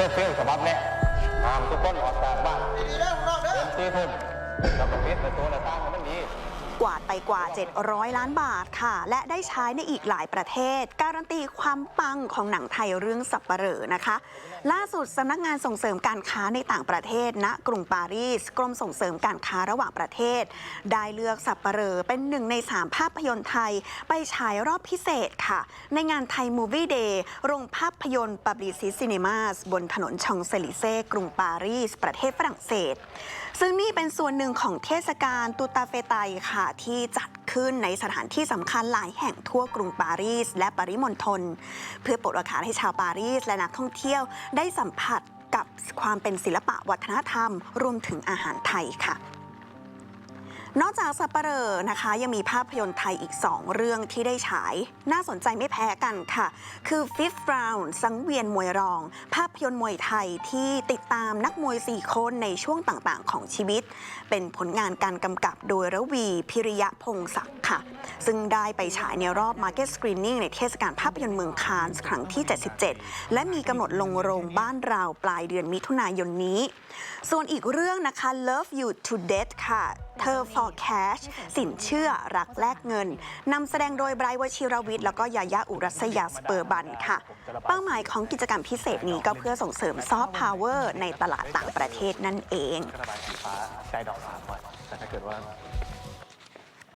เคยเชื่อฉบับนี้ห้ามทุกคนออกจากบ้านดีเด้อข้างนอกเด้อเต็มที่ทุ่มแล้วก็ปิดประตูหน้าต่างให้มันดี กวาดไปกว่า 700 ล้านบาทค่ะ และได้ใช้ในอีกหลายประเทศ การันตีความปังของหนังไทยเรื่องสับปะเหร่อนะคะ ล่าสุดสำนักงานส่งเสริมการค้าในต่างประเทศณกรุงปารีสกรมส่งเสริมการค้าระหว่างประเทศ ได้เลือกสับปะเหร่อเป็นหนึ่งใน3ภาพยนตร์ไทย ไปฉายรอบพิเศษค่ะ ในงานไทยมูวี่เดย์โรงภาพยนตร์ปับลิซิซินีมาสบนถนนชองเซลิเซ่กรุงปารีส ประเทศฝรั่งเศส ซึ่งนี่เป็นส่วนหนึ่งของเทศกาลตูตาเฟไตค่ะ ที่จัดขึ้นในสถานที่สำคัญหลายแห่งทั่วกรุงปารีส และปริมณฑลเพื่อปลดโอกาสให้ชาวปารีส และนักท่องเที่ยวได้สัมผัสกับความเป็นศิลปะวัฒนธรรม รวมถึงอาหารไทยค่ะ นอกจากสัปเหร่อนะคะ ยังมีภาพยนตร์ไทยอีก 2 เรื่องที่ได้ฉาย น่าสนใจไม่แพ้กันค่ะ คือ Fifth Round สังเวียนมวยรอง ภาพยนตร์มวยไทยที่ติดตามนักมวย 4 คนในช่วงต่างๆ ของชีวิต เป็นผลงานการกำกับโดยระวีพิริยะพงศักดิ์ค่ะ ซึ่งได้ไปฉายในรอบ Market Screening ในเทศกาลภาพยนตร์เมืองคานส์ครั้งที่ 77 และมีกำหนดลงโรงบ้านเราปลายเดือนมิถุนายนนี้ ส่วนอีกเรื่องนะคะ Love You to Death ค่ะ เธอ for cash สินเชื่อรักแลกเงินนำแสดงโดยไบรท์วชิรวิทย์แล้วก็ยายาอุรัสยาสเปอร์บันค่ะ เป้าหมายของกิจกรรมพิเศษนี้ก็เพื่อส่งเสริมซอฟต์พาวเวอร์ในตลาดต่างประเทศนั่นเองระบายสีฟ้าใจดอกสามก่อนแต่ถ้าเกิดว่า